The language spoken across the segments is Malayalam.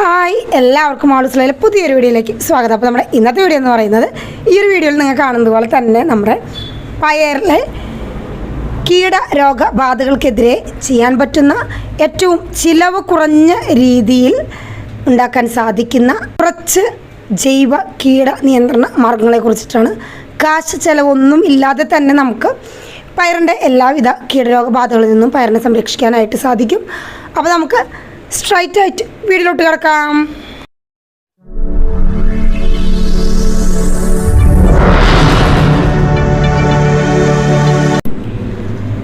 ഹായ് എല്ലാവർക്കും ആളുസിലെ പുതിയൊരു വീഡിയോയിലേക്ക് സ്വാഗതം. അപ്പോൾ നമ്മുടെ ഇന്നത്തെ വീഡിയോ എന്ന് പറയുന്നത് ഈ ഒരു വീഡിയോയിൽ നിങ്ങൾ കാണുന്നത് പോലെ തന്നെ നമ്മുടെ പയറിലെ കീട രോഗബാധകൾക്കെതിരെ ചെയ്യാൻ പറ്റുന്ന ഏറ്റവും ചിലവ് കുറഞ്ഞ രീതിയിൽ ഉണ്ടാക്കാൻ സാധിക്കുന്ന കുറച്ച് ജൈവ കീട നിയന്ത്രണ മാർഗങ്ങളെ കുറിച്ചിട്ടാണ്. കാശ് ചിലവൊന്നും ഇല്ലാതെ തന്നെ നമുക്ക് പയറിന്റെ എല്ലാവിധ കീടരോഗബാധകളിൽ നിന്നും പയറിനെ സംരക്ഷിക്കാനായിട്ട് സാധിക്കും. അപ്പോൾ നമുക്ക് സ്ട്രൈറ്റ് ആയിട്ട് വീടിലോട്ട് കിടക്കാം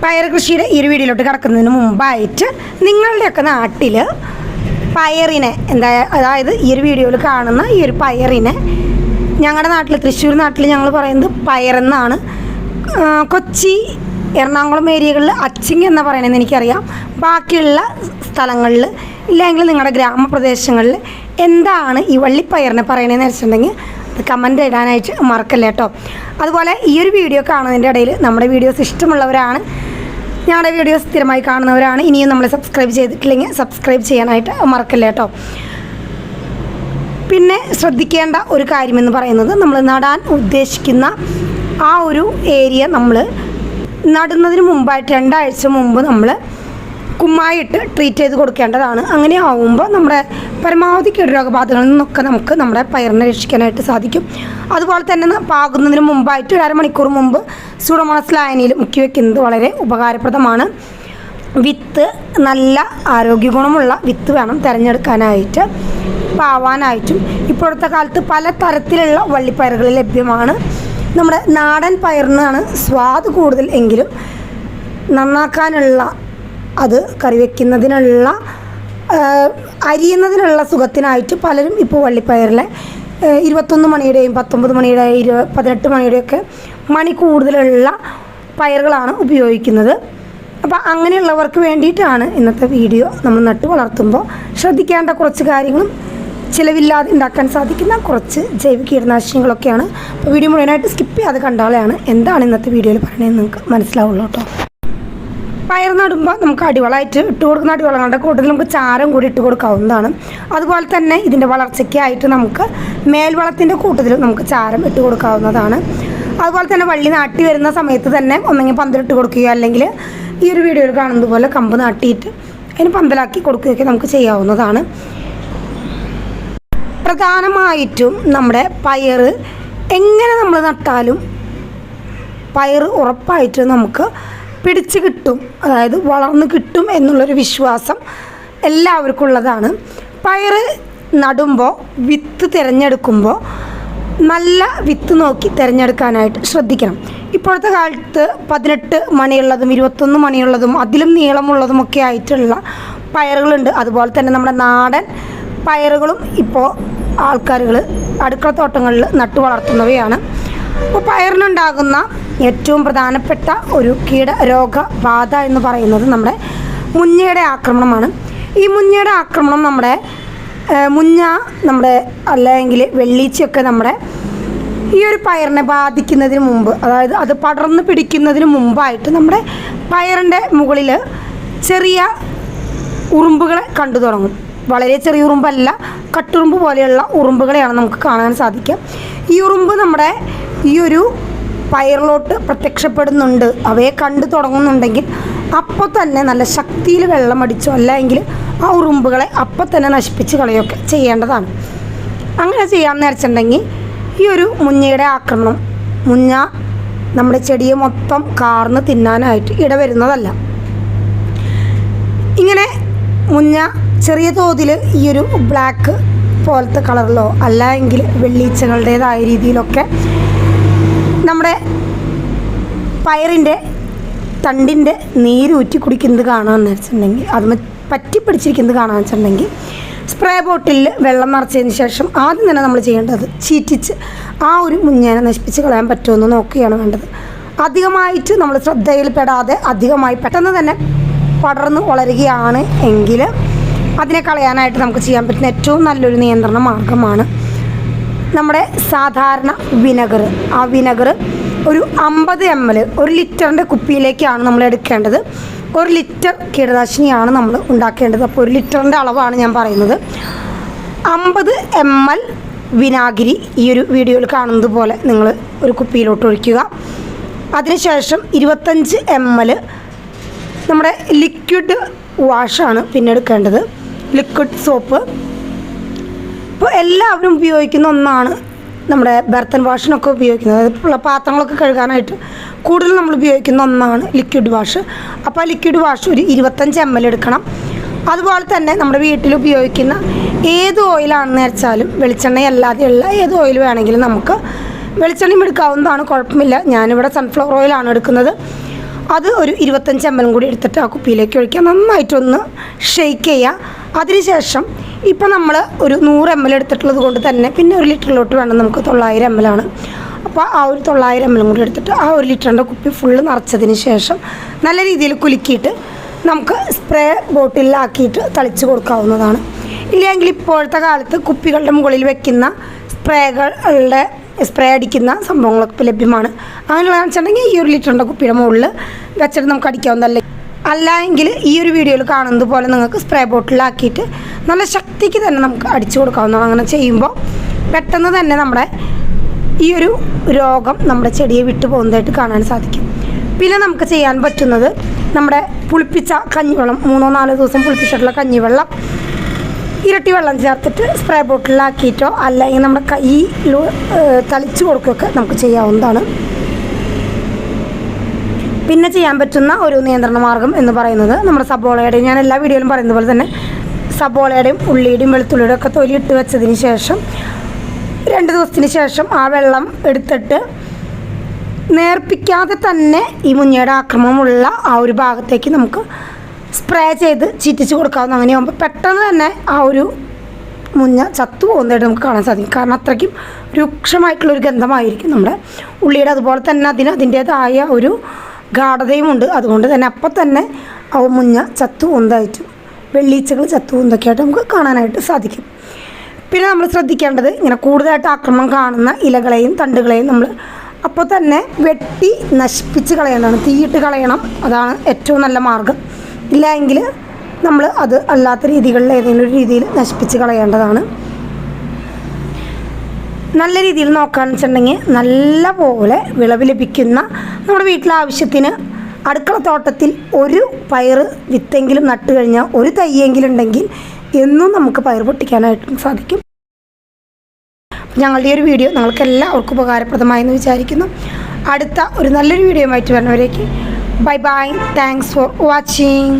പയർ കൃഷിയുടെ വീഡിയോയിലോട്ട് കിടക്കുന്നതിന് മുമ്പായിട്ട് നിങ്ങളുടെയൊക്കെ നാട്ടിൽ പയറിനെ എന്താ അതായത് ഈ ഒരു വീഡിയോയിൽ കാണുന്ന ഈ ഒരു പയറിനെ ഞങ്ങളുടെ നാട്ടിൽ തൃശ്ശൂർ നാട്ടിൽ ഞങ്ങൾ പറയുന്നത് പയറെന്നാണ് കൊച്ചി എറണാകുളം ഏരിയകളിൽ അച്ചിങ് എന്ന് പറയണമെന്ന് എനിക്കറിയാം. ബാക്കിയുള്ള സ്ഥലങ്ങളിൽ ഇല്ലെങ്കിൽ നിങ്ങളുടെ ഗ്രാമപ്രദേശങ്ങളിൽ എന്താണ് ഈ വള്ളിപ്പയറിനെ പറയണതെന്ന് വെച്ചിട്ടുണ്ടെങ്കിൽ അത് കമന്റ് ഇടാനായിട്ട് മറക്കല്ല കേട്ടോ അതുപോലെ ഈ ഒരു വീഡിയോ കാണുന്നതിന്റെ ഇടയിൽ നമ്മുടെ വീഡിയോസ് ഇഷ്ടമുള്ളവരാണ് ഞങ്ങളുടെ വീഡിയോസ് സ്ഥിരമായി കാണുന്നവരാണ് ഇനിയും നമ്മൾ സബ്സ്ക്രൈബ് ചെയ്തിട്ടില്ലെങ്കിൽ സബ്സ്ക്രൈബ് ചെയ്യാനായിട്ട് മറക്കല്ല കേട്ടോ പിന്നെ ശ്രദ്ധിക്കേണ്ട ഒരു കാര്യമെന്ന് പറയുന്നത് നമ്മൾ നടാൻ ഉദ്ദേശിക്കുന്ന ആ ഒരു ഏരിയ നമ്മൾ നടുന്നതിന് മുമ്പായിട്ട് രണ്ടാഴ്ച മുമ്പ് നമ്മൾ കുമ്മായിട്ട് ട്രീറ്റ് ചെയ്ത് കൊടുക്കേണ്ടതാണ്. അങ്ങനെ ആവുമ്പോൾ നമ്മുടെ പരമാവധി കീടരോഗബാധകളിൽ നിന്നൊക്കെ നമുക്ക് നമ്മുടെ പയറിനെ രക്ഷിക്കാനായിട്ട് സാധിക്കും. അതുപോലെ തന്നെ പാകുന്നതിന് മുമ്പായിട്ട് ഒരു അരമണിക്കൂർ മുമ്പ് സൂഡോമോണസ് ലായനിയിൽ മുക്കി വെക്കുന്നത് വളരെ ഉപകാരപ്രദമാണ്. വിത്ത് നല്ല ആരോഗ്യ ഗുണമുള്ള വിത്ത് വേണം തിരഞ്ഞെടുക്കാനായിട്ട് പാവാനായിട്ടും. ഇപ്പോഴത്തെ കാലത്ത് പല തരത്തിലുള്ള വള്ളിപ്പയറുകൾ ലഭ്യമാണ്. നമ്മുടെ നാടൻ പയറിനാണ് സ്വാദ് കൂടുതൽ എങ്കിലും നന്നാക്കാനുള്ള അത് കറി വയ്ക്കുന്നതിനുള്ള അരിയുന്നതിനുള്ള സുഖത്തിനായിട്ട് പലരും ഇപ്പോൾ വള്ളിപ്പയറിലെ ഇരുപത്തൊന്ന് മണിയുടെയും പത്തൊമ്പത് മണിയുടെയും ഇരു പതിനെട്ട് മണിയുടെയൊക്കെ മണി കൂടുതലുള്ള പയറുകളാണ് ഉപയോഗിക്കുന്നത്. അപ്പോൾ അങ്ങനെയുള്ളവർക്ക് വേണ്ടിയിട്ടാണ് ഇന്നത്തെ വീഡിയോ നമ്മൾ നട്ട് വളർത്തുമ്പോൾ ശ്രദ്ധിക്കേണ്ട കുറച്ച് കാര്യങ്ങളും ചിലവില്ലാതെ ഉണ്ടാക്കാൻ സാധിക്കുന്ന കുറച്ച് ജൈവ കീടനാശിനികളൊക്കെയാണ്. വീഡിയോ മുഴുവനായിട്ട് സ്കിപ്പ് ചെയ്യാതെ കണ്ടാലാണ് എന്താണ് ഇന്നത്തെ വീഡിയോയിൽ പറയണതെന്ന് നിങ്ങൾക്ക് മനസ്സിലാവുള്ളൂ കേട്ടോ. പയർ നടുമ്പോൾ നമുക്ക് അടിവളമായിട്ട് ഇട്ട് കൊടുക്കുന്ന അടിവളങ്ങളുടെ കൂട്ടത്തിൽ നമുക്ക് ചാരം കൂടി ഇട്ട് കൊടുക്കാവുന്നതാണ്. അതുപോലെ തന്നെ ഇതിന്റെ വളർച്ചയ്ക്കായിട്ട് നമുക്ക് മേൽവളത്തിന്റെ കൂട്ടത്തിൽ നമുക്ക് ചാരം ഇട്ട് കൊടുക്കാവുന്നതാണ്. അതുപോലെ തന്നെ വള്ളി നാട്ടി വരുന്ന സമയത്ത് തന്നെ ഒന്നെങ്കിൽ പന്തലിട്ട് കൊടുക്കുകയോ അല്ലെങ്കിൽ ഈ ഒരു വീഡിയോയിൽ കാണുന്നത് പോലെ കമ്പ് നാട്ടിയിട്ട് അതിന് പന്തലാക്കി കൊടുക്കുകയൊക്കെ നമുക്ക് ചെയ്യാവുന്നതാണ്. പ്രധാനമായിട്ടും നമ്മുടെ പയർ എങ്ങനെ നമ്മൾ നട്ടാലും പയർ ഉറപ്പായിട്ട് നമുക്ക് പിടിച്ച് കിട്ടും അതായത് വളർന്ന് കിട്ടും എന്നുള്ളൊരു വിശ്വാസം എല്ലാവർക്കും ഉള്ളതാണ് പയർ നടുമ്പോൾ വിത്ത് തിരഞ്ഞെടുക്കുമ്പോൾ നല്ല വിത്ത് നോക്കി തിരഞ്ഞെടുക്കാനായിട്ട് ശ്രദ്ധിക്കണം. ഇപ്പോഴത്തെ കാലത്ത് പതിനെട്ട് മണിയുള്ളതും ഇരുപത്തൊന്ന് മണിയുള്ളതും അതിലും നീളമുള്ളതുമൊക്കെ ആയിട്ടുള്ള പയറുകളുണ്ട്. അതുപോലെ തന്നെ നമ്മുടെ നാടൻ പയറുകളും ഇപ്പോൾ ആൾക്കാരുകൾ അടുക്കളത്തോട്ടങ്ങളിൽ നട്ടു വളർത്തുന്നവയാണ്. പയറിനുണ്ടാകുന്ന ഏറ്റവും പ്രധാനപ്പെട്ട ഒരു കീട രോഗബാധ എന്ന് പറയുന്നത് നമ്മുടെ മുഞ്ഞയുടെ ആക്രമണമാണ്. ഈ മുഞ്ഞയുടെ ആക്രമണം നമ്മുടെ മുഞ്ഞ നമ്മുടെ അല്ലെങ്കിൽ വെള്ളീച്ചയൊക്കെ നമ്മുടെ ഈ ഒരു പയറിനെ ബാധിക്കുന്നതിന് മുമ്പ് അതായത് അത് പടർന്ന് പിടിക്കുന്നതിന് മുമ്പായിട്ട് നമ്മുടെ പയറിന്റെ മുകളിൽ ചെറിയ ഉറുമ്പുകളെ കണ്ടു തുടങ്ങും. വളരെ ചെറിയ ഉറുമ്പല്ല കട്ടുറുമ്പ് പോലെയുള്ള ഉറുമ്പുകളെയാണ് നമുക്ക് കാണാൻ സാധിക്കുക. ഈ ഉറുമ്പ് നമ്മുടെ ഈ ഒരു പയറിലോട്ട് പ്രത്യക്ഷപ്പെടുന്നുണ്ട്. അവയെ കണ്ടു തുടങ്ങുന്നുണ്ടെങ്കിൽ അപ്പോൾ തന്നെ നല്ല ശക്തിയിൽ വെള്ളം അടിച്ചോ അല്ലെങ്കിൽ ആ ഉറുമ്പുകളെ അപ്പോൾ തന്നെ നശിപ്പിച്ച് കളയൊക്കെ ചെയ്യേണ്ടതാണ്. അങ്ങനെ ചെയ്യാമെന്ന് വെച്ചിട്ടുണ്ടെങ്കിൽ ഈ ഒരു മുഞ്ഞയുടെ ആക്രമണം മുഞ്ഞ നമ്മുടെ ചെടിയെ മൊത്തം കാർന്ന് തിന്നാനായിട്ട് ഇടവരുന്നതല്ല. ഇങ്ങനെ മുഞ്ഞ ചെറിയ തോതിൽ ഈ ഒരു ബ്ലാക്ക് പോലത്തെ കളറിലോ അല്ല എങ്കിൽ വെള്ളീച്ചകളുടേതായ രീതിയിലൊക്കെ നമ്മുടെ പയറിന്റെ തണ്ടിന്റെ നീര് ഊറ്റി കുടിക്കുന്നത് കാണാമെന്ന് വെച്ചിട്ടുണ്ടെങ്കിൽ അത് പറ്റി പിടിച്ചിരിക്കുന്നത് കാണാമെന്ന് വെച്ചിട്ടുണ്ടെങ്കിൽ സ്പ്രേ ബോട്ടിലിൽ വെള്ളം നിറച്ചതിന് ശേഷം ആദ്യം തന്നെ നമ്മൾ ചെയ്യേണ്ടത് ചീറ്റിച്ച് ആ ഒരു മുഞ്ഞേനെ നശിപ്പിച്ച് കളയാൻ പറ്റുമെന്ന് നോക്കുകയാണ് വേണ്ടത്. അധികമായിട്ട് നമ്മൾ ശ്രദ്ധയിൽപ്പെടാതെ അധികമായി പെട്ടെന്ന് തന്നെ പടർന്ന് വളരുകയാണ് എങ്കിൽ അതിനെ കളയാനായിട്ട് നമുക്ക് ചെയ്യാൻ പറ്റുന്ന ഏറ്റവും നല്ലൊരു നിയന്ത്രണ മാർഗമാണ് നമ്മുടെ സാധാരണ വിനഗർ. ആ വിനഗർ ഒരു അമ്പത് എം എൽ ഒരു ലിറ്ററിന്റെ കുപ്പിയിലേക്കാണ് നമ്മൾ എടുക്കേണ്ടത്. ഒരു ലിറ്റർ കീടനാശിനിയാണ് നമ്മൾ ഉണ്ടാക്കേണ്ടത്. അപ്പോൾ ഒരു ലിറ്ററിന്റെ അളവാണ് ഞാൻ പറയുന്നത്. അമ്പത് എം എൽ വിനാഗിരി ഈ ഒരു വീഡിയോയിൽ കാണുന്നത് പോലെ നിങ്ങൾ ഒരു കുപ്പിയിലോട്ട് ഒഴിക്കുക. അതിനുശേഷം ഇരുപത്തഞ്ച് എം എൽ നമ്മുടെ ലിക്വിഡ് വാഷാണ് പിന്നെ എടുക്കേണ്ടത്. ലിക്വിഡ് സോപ്പ് ഇപ്പോൾ എല്ലാവരും ഉപയോഗിക്കുന്ന ഒന്നാണ് നമ്മുടെ ബർത്തൻ വാഷിനൊക്കെ ഉപയോഗിക്കുന്നത്. അതായത് പാത്രങ്ങളൊക്കെ കഴുകാനായിട്ട് കൂടുതൽ നമ്മൾ ഉപയോഗിക്കുന്ന ഒന്നാണ് ലിക്വിഡ് വാഷ് അപ്പോൾ ആ ലിക്വിഡ് വാഷ് ഒരു ഇരുപത്തഞ്ച് എം എൽ എടുക്കണം. അതുപോലെ തന്നെ നമ്മുടെ വീട്ടിൽ ഉപയോഗിക്കുന്ന ഏത് ഓയിലാണെന്ന് വെച്ചാലും വെളിച്ചെണ്ണ അല്ലാതെയുള്ള ഏത് ഓയിൽ വേണമെങ്കിലും നമുക്ക് വെളിച്ചെണ്ണയും എടുക്കാവുന്നതാണ്. കുഴപ്പമില്ല. ഞാനിവിടെ സൺഫ്ലവർ ഓയിലാണ് എടുക്കുന്നത്. അത് ഒരു ഇരുപത്തഞ്ച് എം എൽ കൂടി എടുത്തിട്ട് ആ കുപ്പിയിലേക്ക് ഒഴിക്കുക. നന്നായിട്ടൊന്ന് ഷെയ്ക്ക് ചെയ്യുക. അതിനുശേഷം ഇപ്പം നമ്മൾ ഒരു നൂറ് എം എൽ എടുത്തിട്ടുള്ളത് കൊണ്ട് തന്നെ പിന്നെ ഒരു ലിറ്ററിലോട്ട് വേണം നമുക്ക് തൊള്ളായിരം എം എൽ ആണ്. അപ്പോൾ ആ ഒരു തൊള്ളായിരം എം എൽ കൂടി എടുത്തിട്ട് ആ ഒരു ലിറ്ററിന്റെ കുപ്പി ഫുള്ള് നിറച്ചതിന് ശേഷം നല്ല രീതിയിൽ കുലുക്കിയിട്ട് നമുക്ക് സ്പ്രേ ബോട്ടിലാക്കിയിട്ട് തളിച്ച് കൊടുക്കാവുന്നതാണ്. ഇല്ലെങ്കിൽ ഇപ്പോഴത്തെ കാലത്ത് കുപ്പികളുടെ മുകളിൽ വെക്കുന്ന സ്പ്രേകളുടെ സ്പ്രേ അടിക്കുന്ന സംഭവങ്ങളൊക്കെ ലഭ്യമാണ്. അങ്ങനെയുള്ളതെന്ന് വെച്ചിട്ടുണ്ടെങ്കിൽ ഈ ഒരു ലിറ്ററിന്റെ കുപ്പിയുടെ മുകളിൽ വെച്ചിട്ട് നമുക്ക് അടിക്കാവുന്നതല്ല. അല്ല എങ്കിൽ ഈ ഒരു വീഡിയോയിൽ കാണുന്നത് പോലെ നിങ്ങൾക്ക് സ്പ്രേ ബോട്ടിലാക്കിയിട്ട് നല്ല ശക്തിക്ക് തന്നെ നമുക്ക് അടിച്ചു കൊടുക്കാവുന്നതാണ്. അങ്ങനെ ചെയ്യുമ്പോൾ പെട്ടെന്ന് തന്നെ നമ്മുടെ ഈ ഒരു രോഗം നമ്മുടെ ചെടിയെ വിട്ടു പോകുന്നതായിട്ട് കാണാൻ സാധിക്കും. പിന്നെ നമുക്ക് ചെയ്യാൻ പറ്റുന്നത് നമ്മുടെ പുളിപ്പിച്ച കഞ്ഞിവെള്ളം മൂന്നോ നാലോ ദിവസം പുളിപ്പിച്ചിട്ടുള്ള കഞ്ഞിവെള്ളം ഇരട്ടി വെള്ളം ചേർത്തിട്ട് സ്പ്രേ ബോട്ടിലാക്കിയിട്ടോ അല്ലെങ്കിൽ നമ്മുടെ കൈ തളിച്ചു കൊടുക്കുകയൊക്കെ നമുക്ക് ചെയ്യാവുന്നതാണ്. പിന്നെ ചെയ്യാൻ പറ്റുന്ന ഒരു നിയന്ത്രണ മാർഗം എന്ന് പറയുന്നത് നമ്മുടെ സബോളയുടെയും ഞാൻ എല്ലാ വീഡിയോയിലും പറയുന്ന പോലെ തന്നെ സബോളയുടെയും ഉള്ളിയുടെയും വെളുത്തുള്ളിയുടെയും ഒക്കെ തൊലി ഇട്ട് വെച്ചതിന് ശേഷം രണ്ട് ദിവസത്തിന് ശേഷം ആ വെള്ളം എടുത്തിട്ട് നേർപ്പിക്കാതെ തന്നെ ഈ മുഞ്ഞയുടെ ആക്രമണമുള്ള ആ ഒരു ഭാഗത്തേക്ക് നമുക്ക് സ്പ്രേ ചെയ്ത് ചീറ്റിച്ച് കൊടുക്കാവുന്ന അങ്ങനെയാകുമ്പോൾ പെട്ടെന്ന് തന്നെ ആ ഒരു മുഞ്ഞ ചത്തു പോകുന്നതായിട്ട് നമുക്ക് കാണാൻ സാധിക്കും. കാരണം അത്രയ്ക്കും രൂക്ഷമായിട്ടുള്ളൊരു ഗന്ധമായിരിക്കും നമ്മുടെ ഉള്ളിയുടെ അതുപോലെ തന്നെ അതിന് അതിന്റേതായ ഒരു ഗാഠതയുമുണ്ട്. അതുകൊണ്ട് തന്നെ അപ്പം തന്നെ അവ മുഞ്ഞ ചത്തു പോകുന്നതായിട്ടും വെള്ളീച്ചകൾ ചത്തു ഉന്തൊക്കെയായിട്ട് നമുക്ക് കാണാനായിട്ട് സാധിക്കും. പിന്നെ നമ്മൾ ശ്രദ്ധിക്കേണ്ടത് ഇങ്ങനെ കൂടുതലായിട്ട് ആക്രമണം കാണുന്ന ഇലകളെയും തണ്ടുകളെയും നമ്മൾ അപ്പോൾ തന്നെ വെട്ടി നശിപ്പിച്ച് കളയേണ്ടതാണ്. തീയിട്ട് കളയണം അതാണ് ഏറ്റവും നല്ല മാർഗം. ഇല്ല നമ്മൾ അത് അല്ലാത്ത രീതികളിൽ ഏതെങ്കിലും ഒരു രീതിയിൽ നശിപ്പിച്ച് കളയേണ്ടതാണ്. നല്ല രീതിയിൽ നോക്കുകയാണെന്ന് വെച്ചിട്ടുണ്ടെങ്കിൽ നല്ല പോലെ വിളവ് ലഭിക്കുന്ന നമ്മുടെ വീട്ടിലെ ആവശ്യത്തിന് അടുക്കള തോട്ടത്തിൽ ഒരു പയർ വിത്തെങ്കിലും നട്ട് കഴിഞ്ഞാൽ ഒരു തയ്യെങ്കിലും ഉണ്ടെങ്കിൽ എന്നും നമുക്ക് പയർ പൊട്ടിക്കാനായിട്ടും സാധിക്കും. ഞങ്ങളുടെ ഈ ഒരു വീഡിയോ നിങ്ങൾക്ക് എല്ലാവർക്കും ഉപകാരപ്രദമായെന്ന് വിചാരിക്കുന്നു. അടുത്ത ഒരു നല്ലൊരു വീഡിയോ ആയിട്ട് വരുന്നവരേക്ക് bye bye. Thanks for watching